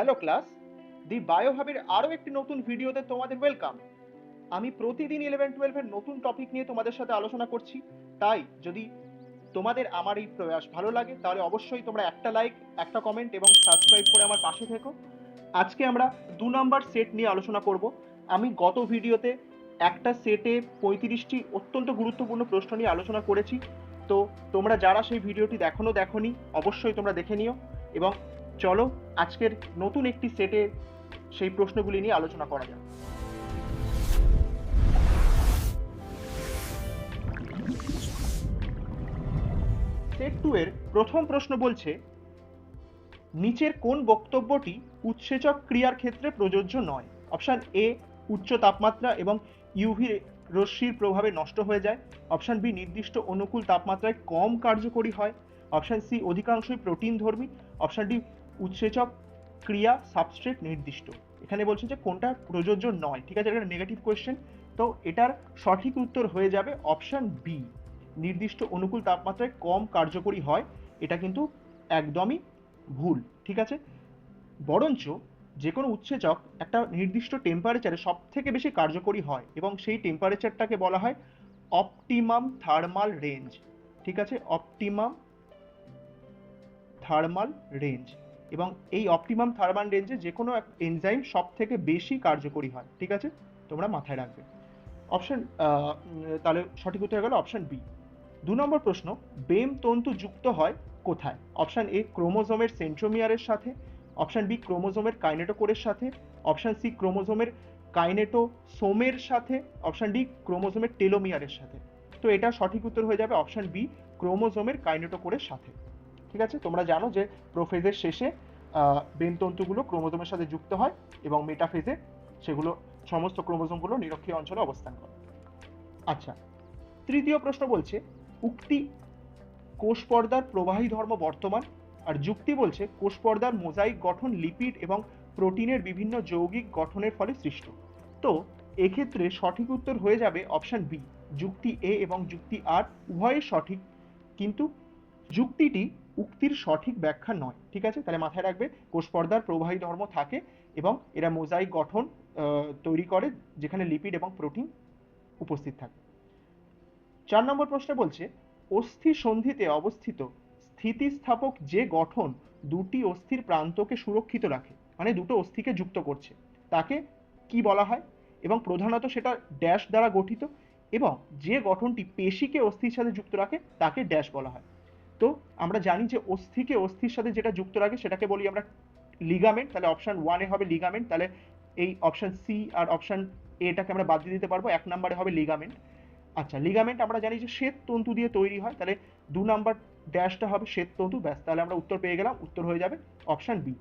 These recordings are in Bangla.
হ্যালো ক্লাস দি বায়োহাবের আরও একটি নতুন ভিডিওতে তোমাদের ওয়েলকাম আমি প্রতিদিন ইলেভেন টুয়েলভের নতুন টপিক নিয়ে তোমাদের সাথে আলোচনা করছি। তাই যদি তোমাদের আমার এই প্রয়াস ভালো লাগে, তাহলে অবশ্যই তোমরা একটা লাইক একটা কমেন্ট এবং সাবস্ক্রাইব করে আমার পাশে থেকো। আজকে আমরা দু নম্বর সেট নিয়ে আলোচনা করব। আমি গত ভিডিওতে একটা সেটে পঁয়ত্রিশটি অত্যন্ত গুরুত্বপূর্ণ প্রশ্ন নিয়ে আলোচনা করেছি। তো তোমরা যারা সেই ভিডিওটি এখনও দেখোনি, অবশ্যই তোমরা দেখে নিও। এবং চলো, আজকের নতুন একটি সেটে সেই প্রশ্নগুলি নিয়ে আলোচনা করা যাক। সেট টু এর প্রথম প্রশ্ন বলছে, নিচের কোন বক্তব্যটি উৎসেচক ক্রিয়ার ক্ষেত্রে প্রযোজ্য নয়? অপশান এ উচ্চ তাপমাত্রা এবং ইউভি রশ্মির প্রভাবে নষ্ট হয়ে যায়। অপশান বি নির্দিষ্ট অনুকূল তাপমাত্রায় কম কার্যকরী হয়। অপশান সি অধিকাংশই প্রোটিন ধর্মী অপশন ডি উৎসেচক ক্রিয়া সাবস্ট্রেট নির্দিষ্ট। এখানে বলছে যে কোনটা প্রযোজ্য নয়। ঠিক আছে, এটা নেগেটিভ কোয়েশ্চেন তো এটার সঠিক উত্তর হয়ে যাবে অপশান বি নির্দিষ্ট অনুকূল তাপমাত্রায় কম কার্যকরী হয়, এটা কিন্তু একদমই ভুল। ঠিক আছে? বরঞ্চ যে কোনো উৎসেচক একটা নির্দিষ্ট টেম্পারেচারে সব থেকে বেশি কার্যকরী হয় এবং সেই টেম্পারেচারটাকে বলা হয় অপটিমাম থার্মাল রেঞ্জ ঠিক আছে? অপটিমাম থার্মাল রেঞ্জ এবং এই অপটিমাম থার্মাল রেঞ্জে যে কোনো এনজাইম সব থেকে বেশি কার্যকরী হয়, ঠিক আছে? তোমরা মাথায় রাখবে। অপশন তাহলে সঠিক উত্তর গেল অপশন বি দু নম্বর প্রশ্ন, বেম তন্তু যুক্ত হয় কোথায়? অপশন এ ক্রোমোজোমের সেন্ট্রোমিয়ারের সাথে অপশন বি ক্রোমোজোমের কাইনেটোকোরের সাথে অপশন সি ক্রোমোজোমের কাইনেটোসোমের সাথে অপশন ডি ক্রোমোজোমের টেলোমিয়ারের সাথে। তো এটা সঠিক উত্তর হয়ে যাবে অপশন বি ক্রোমোজোমের কাইনেটোকোরের সাথে। ঠিক আছে? তোমরা জানো যে প্রোফেজের শেষে বেনতন্তুগুলো ক্রোমোজোমের সাথে যুক্ত হয় এবং মেটাফেজে সেগুলো, সমস্ত ক্রোমোজোমগুলো নিরক্ষীয় অঞ্চলে অবস্থান করে। আচ্ছা তৃতীয় প্রশ্ন বলছে, উক্তি কোষ পর্দার প্রবাহী ধর্ম বর্তমান? আর যুক্তি বলছে কোষ পর্দার মোজাইক গঠন লিপিড এবং প্রোটিনের বিভিন্ন যৌগিক গঠনের ফলে সৃষ্ট। তো, এক্ষেত্রে সঠিক উত্তর হয়ে যাবে অপশন বি, যুক্তি এ এবং যুক্তি আর উভয়ই সঠিক। কিন্তু যুক্তিটি উক্তির সঠিক ব্যাখ্যা নয়, ঠিক আছে? তাহলে মাথায় রাখবে, কোষ পর্দার প্রবাহী ধর্ম থাকে এবং এরা মোজাইক গঠন তৈরি করে যেখানে লিপিড এবং প্রোটিন উপস্থিত থাকে। চার নম্বর প্রশ্ন বলছে, অস্থি সন্ধিতে অবস্থিত স্থিতিস্থাপক যে গঠন দুটি অস্থির প্রান্তকে সুরক্ষিত রাখে মানে দুটো অস্থিকে যুক্ত করছে, তাকে কি বলা হয়? এবং প্রধানত সেটা ড্যাশ দ্বারা গঠিত এবং যে গঠনটি পেশিকে অস্থির সাথে যুক্ত রাখে, তাকে ড্যাশ বলা হয়। তো আমরা জানি যে অস্থিকে অস্থির সাথে যেটা যুক্ত রাখে সেটাকে বলি আমরা লিগামেন্ট তাহলে অপশন ওয়ানে হবে লিগামেন্ট তাহলে এই অপশন সি আর অপশন এটাকে আমরা বাদ দিয়ে দিতে পারব, এক নম্বরে হবে লিগামেন্ট আচ্ছা লিগামেন্ট আমরা জানি যে শ্বেত তন্তু দিয়ে তৈরি হয়, তাহলে দু নাম্বার ড্যাশটা হবে শ্বেত তন্তু, ব্যাস, তাহলে আমরা উত্তর পেয়ে গেলাম, উত্তর হয়ে যাবে অপশান বি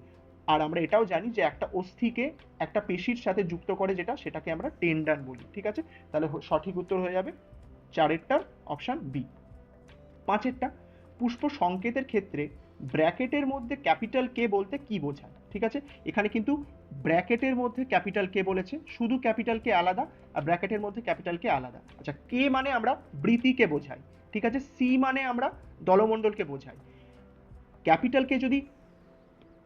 আর আমরা এটাও জানি যে একটা অস্থিকে একটা পেশির সাথে যুক্ত করে যেটা, সেটাকে আমরা টেন্ডান বলি, ঠিক আছে? তাহলে সঠিক উত্তর হয়ে যাবে চারেরটার অপশান বি পাঁচেরটা পুষ্প সংকেতের ক্ষেত্রে ব্র্যাকেটের মধ্যে ক্যাপিটাল কে বলতে কি বোঝায়? ঠিক আছে? এখানে কিন্তু ব্র্যাকেটের মধ্যে ক্যাপিটাল কে বলেছে, শুধু ক্যাপিটাল কে আলাদা আর ব্র্যাকেটের মধ্যে ক্যাপিটাল কে আলাদা। আচ্ছা কে মানে আমরা বৃতিকে বোঝাই, ঠিক আছে? সি মানে আমরা দলমণ্ডলকে বোঝাই। ক্যাপিটালকে যদি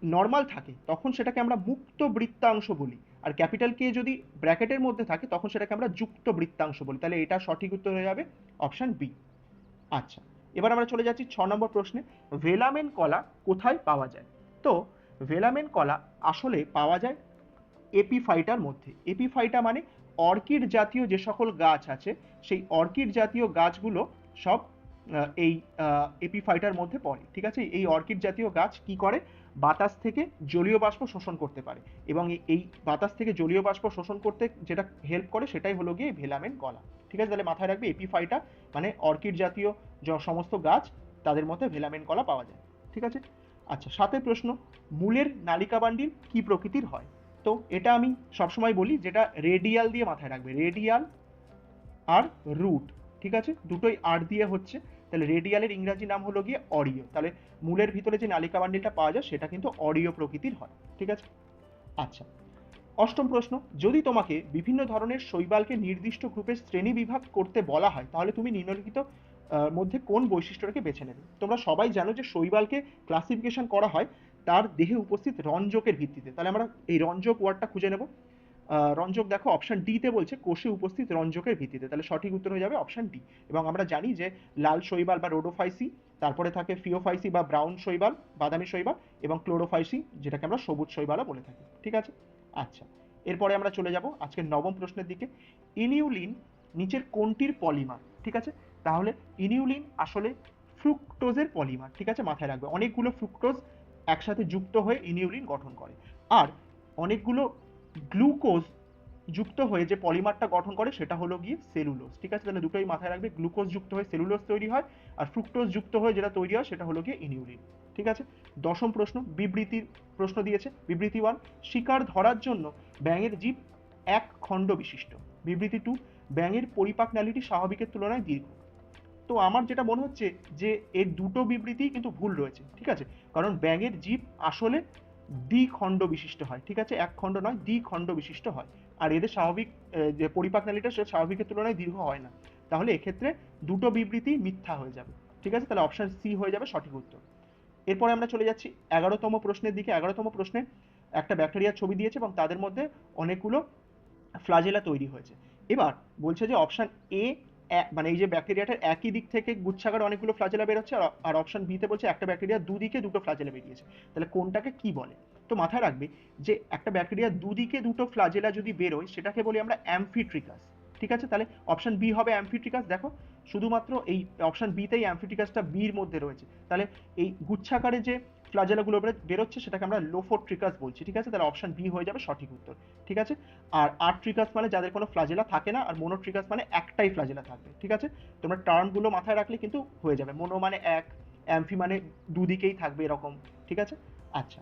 নর্মাল থাকে, তখন সেটাকে আমরা মুক্ত বৃত্তাংশ বলি। আর ক্যাপিটাল কে যদি ব্র্যাকেটের মধ্যে থাকে, তখন সেটাকে আমরা যুক্ত বৃত্তাংশ বলি। তাহলে এটা সঠিক উত্তর হয়ে যাবে অপশন বি আচ্ছা এবার আমরা চলে যাচ্ছি ছ নম্বর প্রশ্নে। ভেলামেন কলা কোথায় পাওয়া যায়? তো, ভেলামেন কলা আসলে পাওয়া যায় এপিফাইটার মধ্যে। এপিফাইটা মানে অর্কিড জাতীয় যে সকল গাছ আছে, সেই অর্কিড জাতীয় গাছগুলো সব এই এপিফাইটার মধ্যে পড়ে। ঠিক আছে? এই অর্কিড জাতীয় গাছ কি করে? বাতাস থেকে জলীয় বাষ্প শোষণ করতে পারে এবং এই বাতাস থেকে জলীয় বাষ্প শোষণ করতে যেটা হেল্প করে সেটাই হলো গিয়ে ভেলামেন কলা ঠিক আছে? তাহলে মাথায় রাখবে এপিফাইটা মানে অর্কিড জাতীয় সমস্ত গাছ তাদের মধ্যে ভেলামেন কলা পাওয়া যায়। ঠিক আছে? আচ্ছা সাথে প্রশ্ন, মূলের নালিকা বান্ডিল কি প্রকৃতির হয়? তো এটা আমি সবসময় বলি যেটা রেডিয়াল দিয়ে মাথায় রাখবে। রেডিয়াল আর রুট ঠিক আছে? দুটোই আর দিয়ে হচ্ছে। তাহলে রেডিয়ালের ইংরাজি নাম হলো গিয়ে অডিও তাহলে মূলের ভিতরে যে নালিকা বান্ডিলটা পাওয়া যায়, সেটা কিন্তু অডিও প্রকৃতির হয়, ঠিক আছে? আচ্ছা অষ্টম প্রশ্ন, যদি তোমাকে বিভিন্ন ধরনের শৈবালকে নির্দিষ্ট গ্রুপের শ্রেণি বিভাগ করতে বলা হয়, তাহলে তুমি নিম্নলিখিত মধ্যে কোন বৈশিষ্ট্যটাকে বেছে নেবে? তোমরা সবাই জানো যে শৈবালকে ক্লাসিফিকেশন করা হয় তার দেহে উপস্থিত রঞ্জকের ভিত্তিতে। তাহলে আমরা এই রঞ্জক ওয়ার্ডটা খুঁজে নেব। রঞ্জক দেখো অপশন ডিতে বলছে কোষে উপস্থিত রঞ্জকের ভিত্তিতে। তাহলে সঠিক উত্তর হয়ে যাবে অপশন ডি এবং আমরা জানি যে লাল শৈবাল বা রোডোফাইসি, তারপরে থাকে ফিওফাইসি বা ব্রাউন শৈবাল, বাদামি শৈবাল এবং ক্লোরোফাইসি, যেটাকে আমরা সবুজ শৈবালও বলে থাকি। ঠিক আছে? আচ্ছা এরপরে আমরা চলে যাব আজকের নবম প্রশ্নের দিকে। ইনিউলিন নিচের কোনটির পলিমার? ঠিক আছে? তাহলে ইনিউলিন আসলে ফ্রুক্টোজের পলিমার। ঠিক আছে? মাথায় রাখবে। অনেকগুলো ফ্রুক্টোজ একসাথে যুক্ত হয়ে ইনিউলিন গঠন করে। আর অনেকগুলো গ্লুকোজ যুক্ত হয়ে যে পলিমারটা গঠন করে সেটা হলো গিয়ে সেলুলোজ। ঠিক আছে? তাহলে দুটোই মাথায় রাখবে। গ্লুকোজ যুক্ত হয়ে সেলুলোজ তৈরি হয় আর ফ্রুক্টোজ যুক্ত হয়ে যেটা তৈরি হয় সেটা হলো গিয়ে ইনিউলিন। ঠিক আছে? দশম প্রশ্ন, বিবৃতির প্রশ্ন দিয়েছে। বিবৃতি ওয়ান শিকার ধরার জন্য ব্যাঙের জীব এক খণ্ড বিশিষ্ট। বিবৃতি টু ব্যাঙের পরিপাক নালীটি স্বাভাবিকের তুলনায় দীর্ঘ। তো আমার যেটা মনে হচ্ছে যে এর দুটো বিবৃতি কিন্তু ভুল রয়েছে। ঠিক আছে? কারণ ব্যাঙের জীব আসলে দ্বিখণ্ড বিশিষ্ট হয়, ঠিক আছে? এক খণ্ড নয়, দ্বিখণ্ড বিশিষ্ট হয়। আর এদের স্বাভাবিক যে পরিপাক নালীটা সেটা স্বাভাবিকের তুলনায় দীর্ঘ হয় না। তাহলে এক্ষেত্রে দুটো বিবৃতি মিথ্যা হয়ে যাবে, ঠিক আছে? তাহলে অপশন সি হয়ে যাবে সঠিক উত্তর। এরপরে আমরা চলে যাচ্ছি এগারোতম প্রশ্নের দিকে। এগারোতম প্রশ্নে একটা ব্যাকটেরিয়ার ছবি দিয়েছে এবং তাদের মধ্যে অনেকগুলো ফ্লাজেলা তৈরি হয়েছে। এবার বলছে যে অপশন এ মানে এই যে ব্যাকটেরিয়াটার একই দিক থেকে গুচ্ছাকার অনেকগুলো ফ্লাজেলা বেরোচ্ছে, আর- অপশন বিতে বলছে একটা ব্যাকটেরিয়া দুদিকে দুটো ফ্লাজেলা বেরিয়েছে। তাহলে কোনটাকে কি বলে? তো মাথায় রাখবে যে একটা ব্যাকটেরিয়া দুদিকে দুটো ফ্লাজেলা যদি বেরোয়, সেটাকে বলি আমরা অ্যামফিট্রিকাস ঠিক আছে? তাহলে অপশন বি হবে অ্যামফিট্রিকাস দেখো, শুধুমাত্র এই অপশন বিতেই অ্যামফিট্রিকাসটা বির মধ্যে রয়েছে। তাহলে এই গুচ্ছাকারে যে ফ্লাজেলাগুলো বেরো- বেরোচ্ছে, সেটাকে আমরা লোফোট্রিকাস বলছি, ঠিক আছে? তাহলে অপশন বি হয়ে যাবে সঠিক উত্তর, ঠিক আছে? আর আর্ট্রিকাস মানে যাদের কোনো ফ্লাজেলা থাকে না, আর মোনোট্রিকাস মানে একটাই ফ্লাজেলা থাকবে, ঠিক আছে? তোমরা টার্মগুলো মাথায় রাখলে কিন্তু হয়ে যাবে মোনো মানে এক অ্যামফি মানে দুদিকেই থাকবে এরকম, ঠিক আছে? আচ্ছা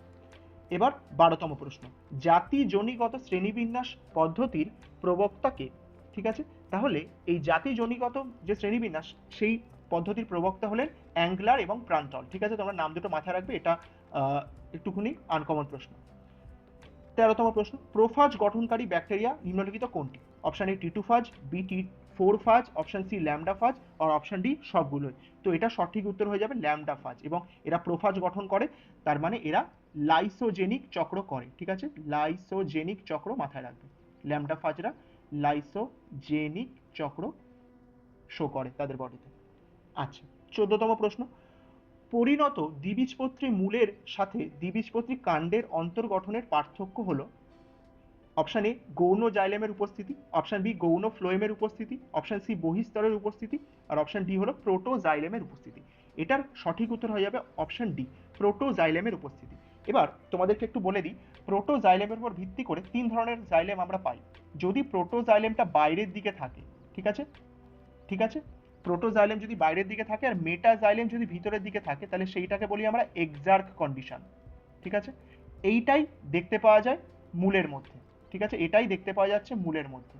এবার বারোতম প্রশ্ন জাতি জনিগত শ্রেণীবিন্যাস পদ্ধতির প্রবক্তাকে, ঠিক আছে? তাহলে এই জাতি জনিগত যে শ্রেণীবিন্যাস, সেই পদ্ধতির প্রবক্তা হলেন অ্যাংলার এবং প্রান্তল। ঠিক আছে, তোমরা নাম দুটো মাথায় রাখবে, এটা একটুখানি আনকমন প্রশ্ন। তেরোতম প্রশ্ন, প্রোফাজ গঠনকারী ব্যাকটেরিয়া নিম্নলিখিত কোনটি? Option A T two phage B T four phage option C lambda phage R option D সবগুলোই। তো এটা সঠিক উত্তর হয়ে যাবে ল্যামডা ফাজ এবং এরা প্রোফাজ গঠন করে, তার মানে এরা লাইসোজেনিক চক্র করে, ঠিক আছে? লাইসোজেনিক চক্র মাথায় রাখবে। ল্যামডা ফাজরা লাইসোজেনিক চক্র শো করে তাদের বডিতে আচ্ছা চোদ্দতম প্রশ্ন। পরিণত দ্বিবীজপত্রী মূলের সাথে দ্বিবীজপত্রী কাণ্ডের অন্তর্গঠনের পার্থক্য হলো অপশন এ, গৌণ জাইলেমের উপস্থিতি, অপশন বি, গৌণ ফ্লোয়েমের উপস্থিতি, অপশন সি, বহিস্তরের উপস্থিতি, আর অপশন ডি হলো প্রোটোজাইলেমের উপস্থিতি। এটার সঠিক উত্তর হয়ে যাবে অপশন ডি, প্রোটোজাইলেমের উপস্থিতি। এবার তোমাদেরকে একটু বলে দিই প্রোটো প্রোটোজাইলেমের উপর ভিত্তি করে তিন ধরনের জাইলেম আমরা পাই। যদি প্রোটোজাইলেমটা বাইরের দিকে থাকে, ঠিক আছে? ঠিক আছে? প্রোটোজাইলেম যদি বাইরের দিকে থাকে আর মেটাজাইলেম যদি ভিতরের দিকে থাকে, তাহলে সেইটাকে বলি আমরা এক্সার্ক কন্ডিশন ঠিক আছে? এইটাই দেখতে পাওয়া যায় মূলের মধ্যে, ঠিক আছে? এটাই দেখতে পাওয়া যাচ্ছে মূলের মধ্যে।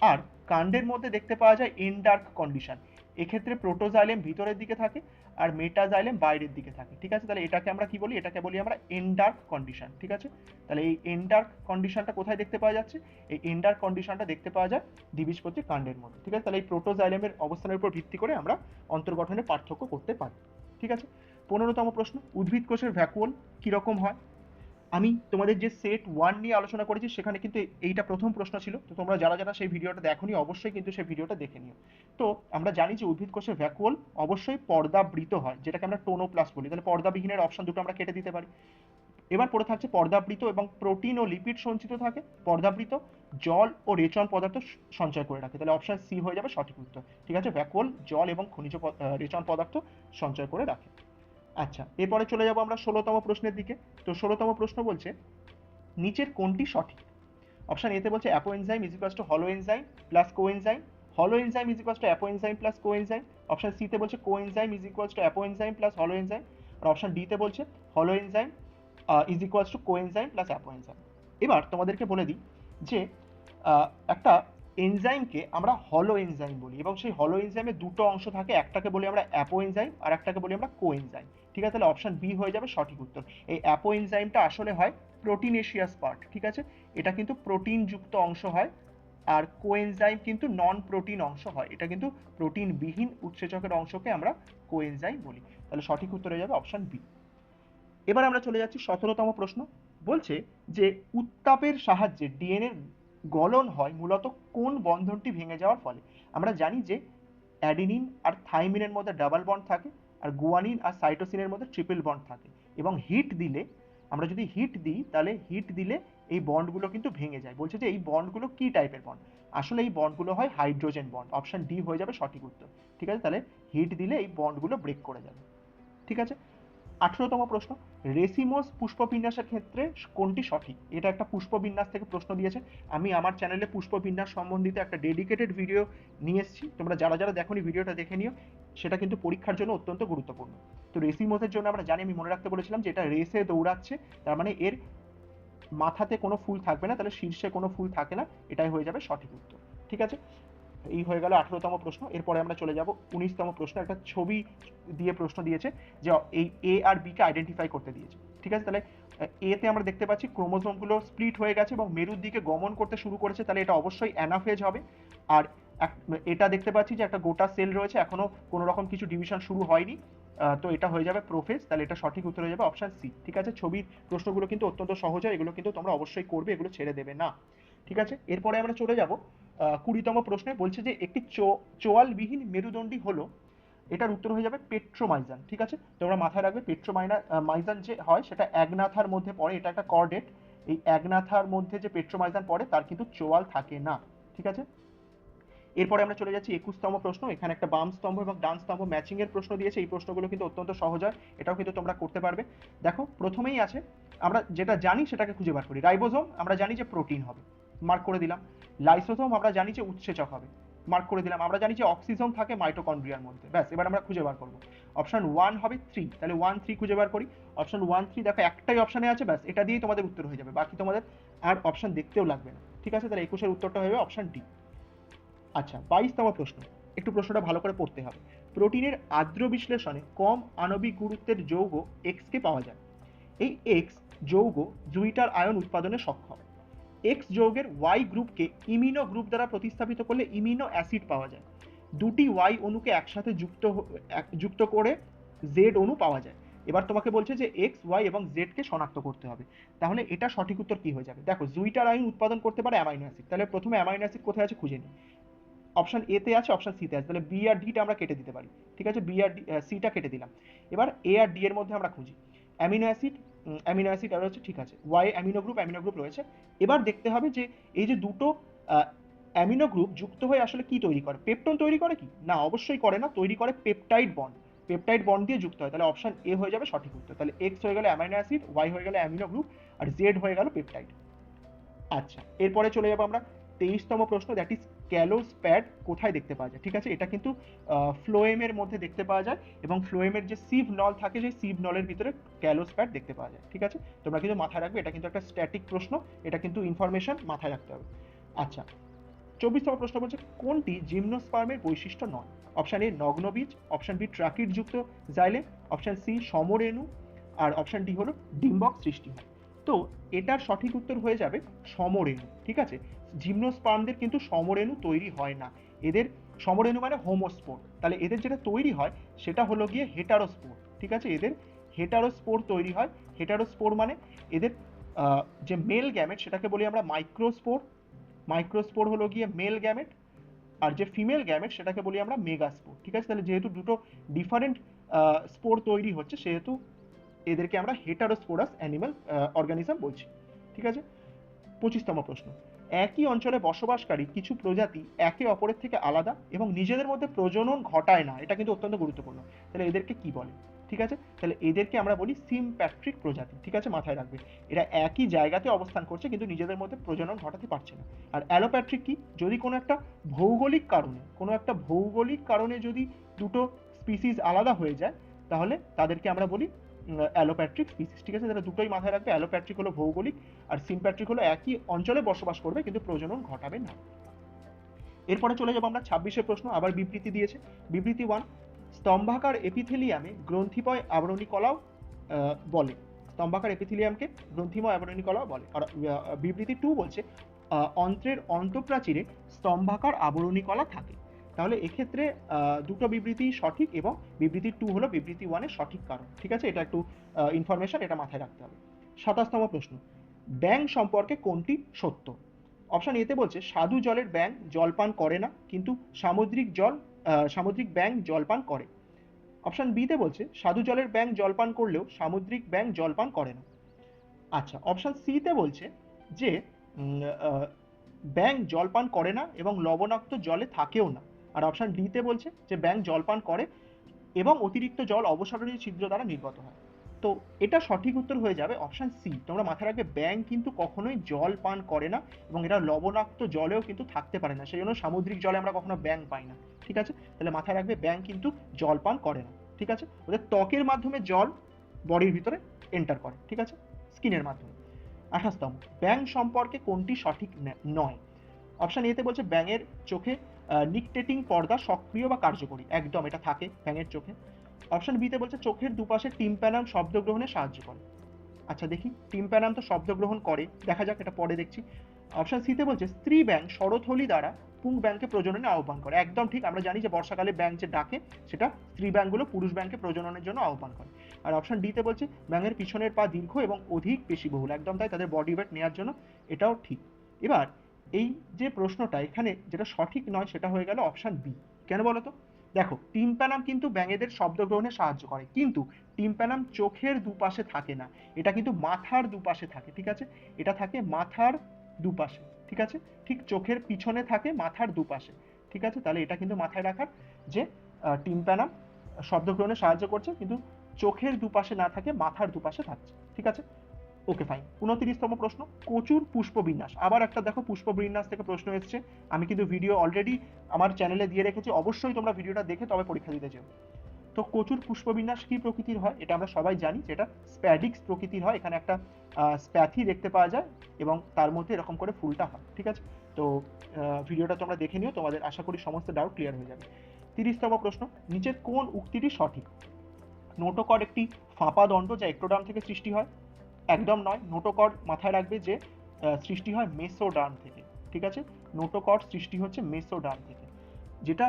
আর কাণ্ডের মধ্যে দেখতে পাওয়া যায় এন্ডার্ক কন্ডিশন এক্ষেত্রে প্রোটোজাইলেম ভিতরের দিকে থাকে আর মেটাজাইলেম বাইরের দিকে থাকে, ঠিক আছে? তাহলে এটাকে আমরা কি বলি? এটাকে বলি আমরা এন্ডার্ক কন্ডিশন ঠিক আছে? তাহলে এই এন্ডার্ক কন্ডিশনটা কোথায় দেখতে পাওয়া যাচ্ছে? এই এন্ডার্ক কন্ডিশনটা দেখতে পাওয়া যায় দ্বিবীজপত্রী কাণ্ডের মধ্যে, ঠিক আছে? তাহলে এই প্রোটোজাইলেমের অবস্থানের উপর ভিত্তি করে আমরা অন্তর্গঠনের পার্থক্য করতে পারি, ঠিক আছে? পনেরোতম প্রশ্ন উদ্ভিদ কোষের ভ্যাকুয়াল কীরকম হয়? আমি তোমাদের যে সেট ওয়ান নিয়ে আলোচনা করেছি, সেখানে কিন্তু এইটা প্রথম প্রশ্ন ছিল। তো তোমরা যারা যারা সেই ভিডিওটা দেখোনি, অবশ্যই কিন্তু সেই ভিডিওটা দেখে নিও। তো আমরা জানি যে উদ্ভিদ কোষের ভ্যাকুয়াল অবশ্যই পর্দাবৃত হয়, যেটাকে আমরা টোনোপ্লাস্ট বলি। তাহলে পর্দাবিহীনের অপশন দুটো আমরা কেটে দিতে পারি। এবার পড়ে থাকছে পর্দাবৃত এবং প্রোটিন ও লিপিড সঞ্চিত থাকে। পর্দাবৃত জল ও রেচন পদার্থ সঞ্চয় করে রাখে। তাহলে অপশন সি হয়ে যাবে সঠিক উত্তর। ঠিক আছে? ভ্যাকুয়াল জল এবং খনিজ রেচন পদার্থ সঞ্চয় করে রাখে। আচ্ছা এরপরে চলে যাব আমরা ষোলোতম প্রশ্নের দিকে। তো ষোলোতম প্রশ্ন বলছে, নিচের কোনটি সঠিক? অপশন এতে বলছে apoenzyme is to holoenzyme plus coenzyme holoenzyme is to apoenzyme plus coenzyme option সিতে বলছে coenzyme is to apoenzyme plus holoenzyme R option ডিতে বলছে holoenzyme is equals to coenzyme plus apoenzyme এবার তোমাদেরকে বলে দিই যে একটা এনজাইমকে আমরা হলো এনজাইম বলি এবং সেই হলো এনজাইমে দুটো অংশ থাকে, একটাকে বলি আমরা অ্যাপো এনজাইম আর একটাকে বলি আমরা কো এনজাইম ঠিক আছে, তাহলে অপশন বি হয়ে যাবে সঠিক উত্তর। এই অ্যাপো এনজাইমটা আসলে হয় প্রোটিনেশিয়াস পার্ট ঠিক আছে? এটা কিন্তু প্রোটিন যুক্ত অংশ হয় আর কোএনজাইম কিন্তু নন প্রোটিন অংশ হয়। এটা কিন্তু প্রোটিন বিহীন উৎসেচকের অংশকে আমরা কোএনজাইম বলি। তাহলে সঠিক উত্তর হয়ে যাবে অপশন বি এবার আমরা চলে যাচ্ছি সতেরোতম প্রশ্ন। বলছে যে উত্তাপের সাহায্যে ডিএনএ গলন হয় মূলত কোন বন্ধনটি ভেঙে যাওয়ার ফলে? আমরা জানি যে অ্যাডিনিন আর থাইমিনের মধ্যে ডাবল বন্ড থাকে। আর গুয়ানিন আর সাইটোসিনের মধ্যে ট্রিপল বন্ড থাকে এবং হিট দিলে, আমরা যদি হিট দিই, তাহলে হিট দিলে এই বন্ডগুলো কিন্তু ভেঙে যায়। বলছে যে এই বন্ডগুলো কি টাইপের বন্ড? আসলে এই বন্ডগুলো হয় হাইড্রোজেন বন্ড। অপশন ডি হয়ে যাবে সঠিক উত্তর। ঠিক আছে? তাহলে হিট দিলে এই বন্ডগুলো ব্রেক করে যাবে। ঠিক আছে? আঠেরোতম প্রশ্ন, রেসিমোস পুষ্পবিন্যাসের ক্ষেত্রে কোনটি সঠিক? এটা একটা পুষ্পবিন্যাস থেকে প্রশ্ন দিয়েছে। আমি আমার চ্যানেলে পুষ্পবিন্যাস সম্বন্ধিত একটা ডেডিকেটেড ভিডিও নিয়ে এসেছি। তোমরা যারা যারা দেখোনি ভিডিওটা দেখে নিও। সেটা কিন্তু পরীক্ষার জন্য অত্যন্ত গুরুত্বপূর্ণ। তো রেসিমোসের জন্য আমরা জানি, আমি মনে রাখতে বলেছিলাম যে এটা রেসে দৌড়াচ্ছে, তার মানে এর মাথাতে কোনো ফুল থাকবে না, তাহলে শীর্ষে কোনো ফুল থাকে না, এটাই হয়ে যাবে সঠিক উত্তর। ঠিক আছে? এই হয়ে গেল আঠেরোতম প্রশ্ন। এরপরে আমরা চলে যাব উনিশতম প্রশ্ন। একটা ছবি দিয়ে প্রশ্ন দিয়েছে যে এই এ আর বিকে আইডেন্টিফাই করতে দিয়েছে। ঠিক আছে? তাহলে এতে আমরা দেখতে পাচ্ছি ক্রোমোজোমগুলো স্প্লিট হয়ে গেছে এবং মেরুর দিকে গমন করতে শুরু করেছে। তাহলে এটা অবশ্যই অ্যানাফেজ হবে। আর এটা দেখতে পাচ্ছি যে একটা গোটা সেল রয়েছে। এখনও কোনো রকম কিছু ডিভিশন শুরু হয়নি। তো এটা হয়ে যাবে প্রোফেস তাহলে এটা সঠিক উত্তর হয়ে যাবে অপশন সি ঠিক আছে? ছবির প্রশ্নগুলো কিন্তু অত্যন্ত সহজ হয়। এগুলো কিন্তু তোমরা অবশ্যই করবে। এগুলো ছেড়ে দেবে না। ঠিক আছে? এরপরে আমরা চলে যাব কুড়িতম প্রশ্নে বলছে যে একটি চোয়ালবিহীন মেরুদণ্ডী হলো, এটার উত্তর হয়ে যাবে পেট্রোমাইজান, ঠিক আছে? তোমরা মাথায় রাখবে, পেট্রোমাইনা মাইজান যে হয়, সেটা একনাথার মধ্যে পড়ে, এটা একটা কর্ডেট। এই একনাথার মধ্যে যে পেট্রোমাইজান পড়ে, তার কিন্তু চোয়াল থাকে না, ঠিক আছে? এরপরে আমরা চলে যাচ্ছি একুশতম প্রশ্ন, এখানে একটা বাম স্তম্ভ এবং ডান স্তম্ভ ম্যাচিং এর প্রশ্ন দিয়েছে, এই প্রশ্নগুলো কিন্তু অত্যন্ত সহজ হয়, এটাও কিন্তু তোমরা করতে পারবে। দেখো, প্রথমেই আছে, আমরা যেটা জানি সেটাকে খুঁজে বার করি, রাইবোজোম, আমরা জানি যে প্রোটিন হবে মার্ক করে দিলাম। লাইসোজোম আমরা জানি যে উৎসেচক হবে। মার্ক করে দিলাম। আমরা জানি যে অক্সিজোম থাকে মাইটোকন্ড্রিয়ার মধ্যে। ব্যাস, এবার আমরা খুঁজে বার করব। অপশন ওয়ান হবে থ্রি তাহলে ওয়ান থ্রি খুঁজে বার করি। অপশন ওয়ান থ্রি দেখো, একটাই অপশনে আছে। ব্যাস, এটা দিয়েই তোমাদের উত্তর হয়ে যাবে। বাকি তোমাদের আর অপশন দেখতেও লাগবে না। ঠিক আছে? তাহলে একুশের উত্তরটা হবে অপশন ডি আচ্ছা বাইশতম প্রশ্ন। একটু প্রশ্নটা ভালো করে পড়তে হবে। প্রোটিনের আর্দ্র বিশ্লেষণে কম আণবিক গুরুত্বের যৌগ এক্স কে পাওয়া যায়। এই এক্স যৌগ জুইটার আয়ন উৎপাদনে সক্ষম। এক্স যৌগের ওয়াই গ্রুপকে ইমিনো গ্রুপ দ্বারা প্রতিস্থাপিত করলে ইমিনো অ্যাসিড পাওয়া যায়। দুটি ওয়াই অণুকে একসাথে যুক্ত যুক্ত করে জেড অণু পাওয়া যায়। এবার তোমাকে বলছে যে এক্স ওয়াই এবং জেড কে শনাক্ত করতে হবে। তাহলে এটা সঠিক উত্তর কি হয়ে যাবে? দেখো জুইটার আয়ন উৎপাদন করতে পারে অ্যামাইনো অ্যাসিড তাহলে প্রথমে অ্যামাইনো অ্যাসিড কোথায় আছে খুঁজে নিই অপশন এ তে আছে অপশন সি তে আছে। তাহলে বি আর ডিটা আমরা কেটে দিতে পারি। ঠিক আছে? বি আর ডি সিটা কেটে দিলাম। এবার এ আর ডি এর মধ্যে আমরা খুঁজি। অ্যামিনো অ্যাসিড অ্যামিনো অ্যাসিড আর হচ্ছে ঠিক আছে। Y amino group amino group রয়েছে। এবার দেখতে হবে যে এই যে দুটো অ্যামিনো গ্রুপ যুক্ত হয়ে আসলে কি তৈরি করে? পেপটন তৈরি করে কি? না, অবশ্যই করে না, তৈরি করে পেপটাইড বন্ড পেপটাইড বন্ড দিয়ে যুক্ত হয়। তাহলে অপশন এ হয়ে যাবে সঠিক উত্তর। তাহলে এক্স হয়ে গেল অ্যামাইনো অ্যাসিড ওয়াই হয়ে গেল অ্যামিনো গ্রুপ আর জেড হয়ে গেল পেপটাইড আচ্ছা এরপরে চলে যাব আমরা তেইশতম প্রশ্ন দ্যাট ইজ ক্যালোস প্যাড কোথায় দেখতে পাওয়া যায়? ঠিক আছে? এটা কিন্তু ফ্লোয়েমের মধ্যে দেখতে পাওয়া যায় এবং ফ্লোয়েমের যে সিভ নল থাকে, সেই সিভ নলের ভিতরে ক্যালোস প্যাড দেখতে পাওয়া যায়। ঠিক আছে? তোমরা কিন্তু মাথায় রাখবে, এটা কিন্তু একটা স্ট্যাটিক প্রশ্ন, এটা কিন্তু ইনফরমেশন মাথায় রাখতে হবে। আচ্ছা চব্বিশতম প্রশ্ন বলছে, কোনটি জিমনোস্পার্মের বৈশিষ্ট্য নয়? অপশন এ নগ্নবীজ অপশন বি ট্রাকিট যুক্ত জাইলে অপশন সি সমরেণু, আর অপশন ডি হলো ডিম্বক সৃষ্টি হয়। তো এটার সঠিক উত্তর হয়ে যাবে সমরেণু, ঠিক আছে? জিমনোস্পার্মদের কিন্তু সমরেণু তৈরি হয় না। এদের সমরেণু মানে হোমোস্পোর তাহলে এদের যেটা তৈরি হয় সেটা হলো গিয়ে হেটারোস্পোর ঠিক আছে? এদের হেটারোস্পোর তৈরি হয়। হেটারোস্পোর মানে এদের যে মেল গ্যামেট সেটাকে বলি আমরা মাইক্রোস্পোর মাইক্রোস্পোর হলো গিয়ে মেল গ্যামেট আর যে ফিমেল গ্যামেট সেটাকে বলি আমরা মেগাস্পোর ঠিক আছে? তাহলে যেহেতু দুটো ডিফারেন্ট স্পোর তৈরি হচ্ছে, সেহেতু এদেরকে আমরা হেটারোস্পোরাস অ্যানিমাল অর্গানিজম বলছি, ঠিক আছে? পঁচিশতম প্রশ্ন, একই অঞ্চলে বসবাসকারী কিছু প্রজাতি একে অপরের থেকে আলাদা এবং নিজেদের মধ্যে প্রজনন ঘটায় না, এটা কিন্তু অত্যন্ত গুরুত্বপূর্ণ। তাহলে এদেরকে কি বলে? ঠিক আছে? তাহলে এদেরকে আমরা বলি সিমপ্যাট্রিক প্রজাতি, ঠিক আছে? মাথায় রাখবে। এরা একই জায়গাতে অবস্থান করছে, কিন্তু নিজেদের মধ্যে প্রজনন ঘটাতে পারছে না। আর অ্যালোপ্যাট্রিক কি? যদি কোনো একটা ভৌগোলিক কারণে, কোনো একটা ভৌগোলিক কারণে যদি দুটো স্পিসিস আলাদা হয়ে যায়, তাহলে তাদেরকে আমরা বলি অ্যালোপ্যাট্রিক স্পিসিস ঠিক আছে? তাহলে দুটোই মাথায় রাখবে। অ্যালোপ্যাট্রিক হলো ভৌগোলিক আর সিমপ্যাট্রিক হলো একই অঞ্চলে বসবাস করবে, কিন্তু প্রজনন ঘটাবে না। এরপরে চলে যাব আমরা ছাব্বিশে প্রশ্ন, আবার বিবৃতি দিয়েছে। বিবৃতি ওয়ান স্তম্ভাকার এপিথেলিয়ামে গ্রন্থিপয় আবরণী কলাও বলে। স্তম্ভাকার এপিথেলিয়ামকে গ্রন্থিময় আবরণী কলাও বলে। আর বিবৃতি টু বলছে অন্ত্রের অন্তঃপ্রাচীরে স্তম্ভাকার আবরণী কলা থাকে। তাহলে এক্ষেত্রে দুটো বিবৃতি সঠিক এবং বিবৃতি টু হলো বিবৃতি ওয়ানের সঠিক কারণ। ঠিক আছে? এটা একটু ইনফরমেশন এটা মাথায় রাখতে হবে। সাতাশতম প্রশ্ন ব্যাং সম্পর্কে কোনটি সত্য? অপশন এতে বলছে, সাধু জলের ব্যাং জলপান করে না, কিন্তু সামুদ্রিক জল সামুদ্রিক ব্যাং জলপান করে। অপশন বিতে বলছে, সাধু জলের ব্যাং জলপান করলেও সামুদ্রিক ব্যাং জলপান করে না। আচ্ছা অপশন সিতে বলছে যে ব্যাং জলপান করে না এবং লবণাক্ত জলে থাকেও না। আর অপশন ডিতে বলছে যে ব্যাং জলপান করে এবং অতিরিক্ত জল অবসরণীয় ছিদ্র দ্বারা নির্গত হয়। তো এটা সঠিক উত্তর হয়ে যাবে অপশন সি তোমরা মাথায় রাখবে ব্যাং কিন্তু কখনোই জল পান করে না এবং এরা লবণাক্ত জলেও কিন্তু থাকতে পারে না। সেই জন্য সামুদ্রিক জলে আমরা কখনো ব্যাং পাই না। ঠিক আছে? তাহলে মাথায় রাখবে ব্যাং কিন্তু জল পান করে না। ঠিক আছে? ওদের ত্বকের মাধ্যমে জল বডির ভিতরে এন্টার করে। ঠিক আছে? স্কিনের মাধ্যমে। আঠাশতম ব্যাং সম্পর্কে কোনটি সঠিক নয় অপশন এতে বলছে ব্যাঙের চোখে নিকটেটিং পর্দা সক্রিয় বা কার্যকরী। একদম, এটা থাকে ব্যাঙের চোখে। অপশন বিতে বলছে, চোখের দুপাশে টিম্প্যানাম শব্দ গ্রহণে সাহায্য করে। আচ্ছা দেখি টিম্প্যানাম তো শব্দ গ্রহণ করে, দেখা যাক, এটা পরে দেখছি। অপশন সিতে বলছে, স্ত্রী ব্যাং শরৎহলি দ্বারা পুং ব্যাংকে প্রজননে আহ্বান করে। একদম ঠিক, আমরা জানি যে বর্ষাকালে ব্যাং যে ডাকে, সেটা স্ত্রী ব্যাংগুলো পুরুষ ব্যাংকে প্রজননের জন্য আহ্বান করে। আর অপশন ডিতে বলছে, ব্যাঙের পিছনের পা দীর্ঘ এবং অধিক পেশিবহুল। একদম তাই, তাদের বডি ওয়েট নেওয়ার জন্য এটাও ঠিক। এবার এই যে প্রশ্নটা, এখানে যেটা সঠিক নয় সেটা হয়ে গেল অপশন বি কেন বলো তো দেখো টিম্প্যানাম কিন্তু ব্যাঙেদের শব্দ গ্রহণে সাহায্য করে, কিন্তু টিম্প্যানাম চোখের দুপাশে থাকে না। এটা কিন্তু মাথার দুপাশে থাকে, ঠিক আছে? এটা থাকে মাথার দুপাশে, ঠিক আছে? ঠিক চোখের পিছনে থাকে মাথার দুপাশে, ঠিক আছে? তাহলে এটা কিন্তু মাথায় রাখার যে টিম্প্যানাম শব্দ গ্রহণে সাহায্য করছে, কিন্তু চোখের দুপাশে না থাকে, মাথার দুপাশে থাকছে, ঠিক আছে? ওকে ফাইন উনত্রিশতম প্রশ্ন, কচুর পুষ্পবিন্যাস। আবার একটা দেখো, পুষ্পবিন্যাস থেকে প্রশ্ন এসছে। আমি কিন্তু ভিডিও অলরেডি আমার চ্যানেলে দিয়ে রেখেছি, অবশ্যই তোমরা ভিডিওটা দেখে তবে পরীক্ষা দিতে যেও। তো কচুর পুষ্পবিন্যাস কি প্রকৃতির হয়, এটা আমরা সবাই জানি, যেটা স্প্যাডিক্স প্রকৃতির হয়। এখানে একটা স্প্যাথি দেখতে পাওয়া যায় এবং তার মধ্যে এরকম করে ফুলটা হয়, ঠিক আছে? তো ভিডিওটা তোমরা দেখে নিও, তোমাদের আশা করি সমস্ত ডাউট ক্লিয়ার হয়ে যাবে। তিরিশতম প্রশ্ন নিচের কোন উক্তিটি সঠিক? নোটোকর একটি ফাঁপা দণ্ড যা একটোডাম থেকে সৃষ্টি হয়। একদম নয় নোটোকর মাথায় রাখবে যে সৃষ্টি হয় মেসোডার্ম থেকে, ঠিক আছে? নোটোকর সৃষ্টি হচ্ছে মেসোডার্ম থেকে। যেটা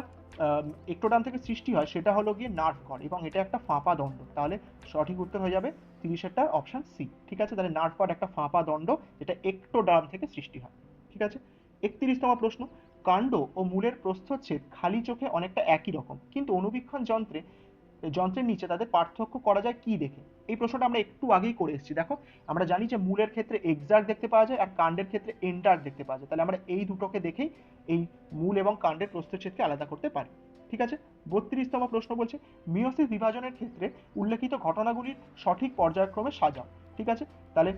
একটোডাম থেকে সৃষ্টি হয় সেটা হলো গিয়ে নার্ভ কর এবং এটা একটা ফাঁপা দণ্ড। তাহলে সঠিক উত্তর হয়ে যাবে তিরিশেরটা অপশন সি ঠিক আছে? তাহলে নার্ভ কর একটা ফাঁপা দণ্ড, যেটা একটোডার্ম থেকে সৃষ্টি হয়, ঠিক আছে? একত্রিশতম প্রশ্ন, কাণ্ড ও মূলের প্রস্থচ্ছেদ খালি চোখে অনেকটা একই রকম, কিন্তু অনুবীক্ষণ যন্ত্রে, যন্ত্রের নিচে তাদের পার্থক্য করা যায় কি দেখে? এই প্রশ্নটা আমরা একটু আগেই করে এসেছি। দেখো, আমরা জানি যে মূলের ক্ষেত্রে এক্সাক্ট দেখতে পাওয়া যায় আর কাণ্ডের ক্ষেত্রে এন্টার দেখতে পাওয়া যায়। তাহলে আমরা এই দুটোকে দেখেই এই মূল এবং কাণ্ডের প্রস্থচ্ছেদকে আলাদা করতে পারি। ঠিক আছে? বত্রিশতম প্রশ্ন বলছে মিওসিস বিভাজনের ক্ষেত্রে উল্লেখিত ঘটনাগুলির সঠিক পর্যায়ক্রমে সাজাও ঠিক আছে? তাহলে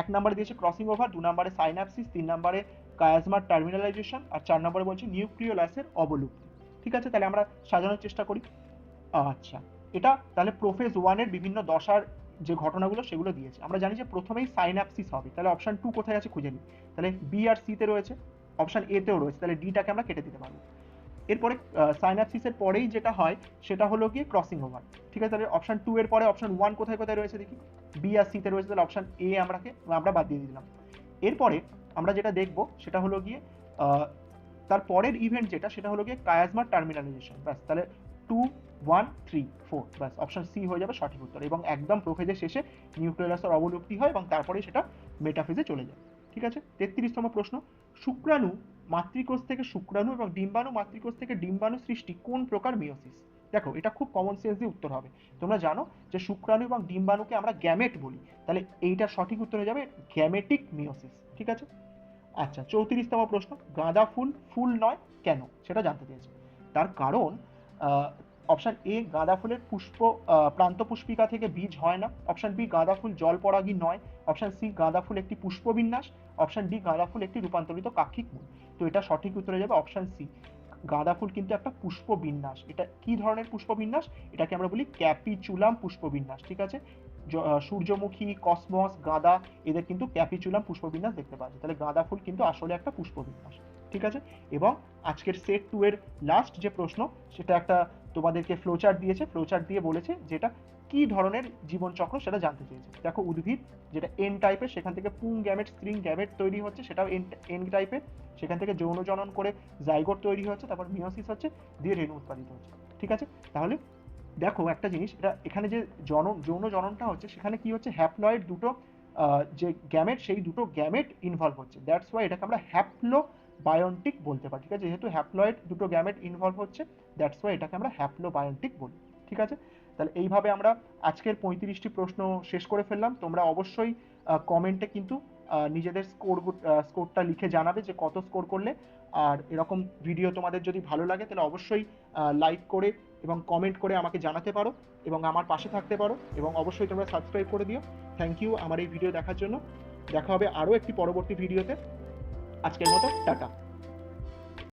এক নম্বরে দিয়েছে ক্রসিং ওভার দু নম্বরে সাইনাপসিস তিন নম্বরে কায়াজমার টার্মিনালাইজেশন আর চার নম্বরে বলছে নিউক্লিওলাসের অবলুপ্তি। ঠিক আছে? তাহলে আমরা সাজানোর চেষ্টা করি। আচ্ছা। এটা তাহলে প্রোফেজ ওয়ানের বিভিন্ন দশার যে ঘটনাগুলো সেগুলো দিয়েছে। আমরা জানি যে প্রথমেই সাইনাপসিস হবে। তাহলে অপশন টু কোথায় আছে খুঁজে নিই তাহলে বি আর সিতে রয়েছে অপশন এতেও রয়েছে। তাহলে ডিটাকে আমরা কেটে দিতে পারব। এরপরে সাইনাপসিসের পরেই যেটা হয়, সেটা হলো গিয়ে ক্রসিং ওভার ঠিক আছে? তাহলে অপশন টু এর পরে অপশন ওয়ান কোথায় কোথায় রয়েছে দেখি? বি আর সিতে রয়েছে, তাহলে অপশন এ আমরাকে, আমরা বাদ দিয়ে দিলাম। এরপরে আমরা যেটা দেখব, সেটা হলো গিয়ে তার পরের ইভেন্ট যেটা, সেটা হলো গিয়ে কায়াজমার টার্মিনালাইজেশন ব্যাস, তাহলে টু ওয়ান থ্রি ফোর ব্যাস অপশন সি হয়ে যাবে সঠিক উত্তর এবং একদম প্রোফেজের শেষে নিউক্লিয়াসের অবলুপ্তি হয় এবং তারপরে সেটা মেটাফেজে চলে যায়। ঠিক আছে? তেত্রিশতম প্রশ্ন, শুক্রাণু মাতৃকোষ থেকে শুক্রাণু এবং ডিম্বাণু মাতৃকোষ থেকে ডিম্বাণু সৃষ্টি কোন প্রকার মিওসিস দেখো, এটা খুব কমন সেন্স দিয়ে উত্তর হবে। তোমরা জানো যে শুক্রাণু এবং ডিম্বাণুকে আমরা গ্যামেট বলি। তাহলে এইটার সঠিক উত্তর হয়ে যাবে গ্যামেটিক মিওসিস ঠিক আছে? আচ্ছা চৌত্রিশতম প্রশ্ন, গাঁদা ফুল ফুল নয় কেন? সেটা জানতে চেয়েছে। তার কারণ অপশন এ গাঁদা ফুলের পুষ্প প্রান্ত পুষ্পিকা থেকে বীজ হয় না। অপশন বি গাঁদা ফুল জল পরাগী নয়। অপশন সি গাঁদা ফুল একটি পুষ্পবিন্যাস। অপশন ডি গাঁদা ফুল একটি রূপান্তরিত কাক্ষিক মূল তো এটা সঠিক উত্তরে যাবে অপশন সি গাঁদা ফুল কিন্তু একটা পুষ্পবিন্যাস। এটা কি ধরনের পুষ্পবিন্যাস? এটাকে আমরা বলি ক্যাপিচুলাম পুষ্পবিন্যাস, ঠিক আছে? সূর্যমুখী, কসমস, গাঁদা, এদের কিন্তু ক্যাপিচুলাম পুষ্পবিন্যাস দেখতে পাওয়া যায়। তাহলে গাঁদা ফুল কিন্তু আসলে একটা পুষ্পবিন্যাস। ঠিক আছে? এবং আজকের সেট টু এর লাস্ট যে প্রশ্ন, সেটা একটা তোমাদেরকে ফ্লোচার্ট দিয়েছে। ফ্লোচার্ট দিয়ে বলেছে যেটা কি ধরনের জীবনচক্র সেটা জানতে চেয়েছে। দেখো উদ্ভিদ, যেটা এন টাইপের সেখান থেকে পুং গ্যামেট স্প্রিং গ্যামেট তৈরি হচ্ছে, সেটাও এন এন টাইপের সেখান থেকে যৌন জনন করে জাইগোট তৈরি হচ্ছে, তারপর মিওসিস হচ্ছে, দিয়ে রেণু উৎপাদিত হচ্ছে। ঠিক আছে? তাহলে দেখো একটা জিনিস, এটা এখানে যে জন যৌন জননটা হচ্ছে, সেখানে কি হচ্ছে? হ্যাপ্লয়েড দুটো যে গ্যামেট সেই দুটো গ্যামেট ইনভলভ হচ্ছে। দ্যাটস ওয়াই এটাকে আমরা হ্যাপ্লো বায়োন্টিক বলতে পারি, ঠিক আছে? যেহেতু হ্যাপ্লয়েড দুটো গ্যামেট ইনভলভ হচ্ছে দ্যাটস ওয়াই এটাকে আমরা হ্যাপ্লো বায়োন্টিক বলি, ঠিক আছে? তাহলে এইভাবে আমরা আজকের পঁয়ত্রিশটি প্রশ্ন শেষ করে ফেললাম। তোমরা অবশ্যই কমেন্টে কিন্তু নিজেদের স্কোর স্কোরটা লিখে জানাবে যে কত স্কোর করলে। আর এরকম ভিডিও তোমাদের যদি ভালো লাগে, তাহলে অবশ্যই লাইক করে এবং কমেন্ট করে আমাকে জানাতে পারো এবং আমার পাশে থাকতে পারো এবং অবশ্যই তোমরা সাবস্ক্রাইব করে দিও। থ্যাংক ইউ আমার এই ভিডিও দেখার জন্য। দেখা হবে আরও একটি পরবর্তী ভিডিওতে আজকের মতো টাটা।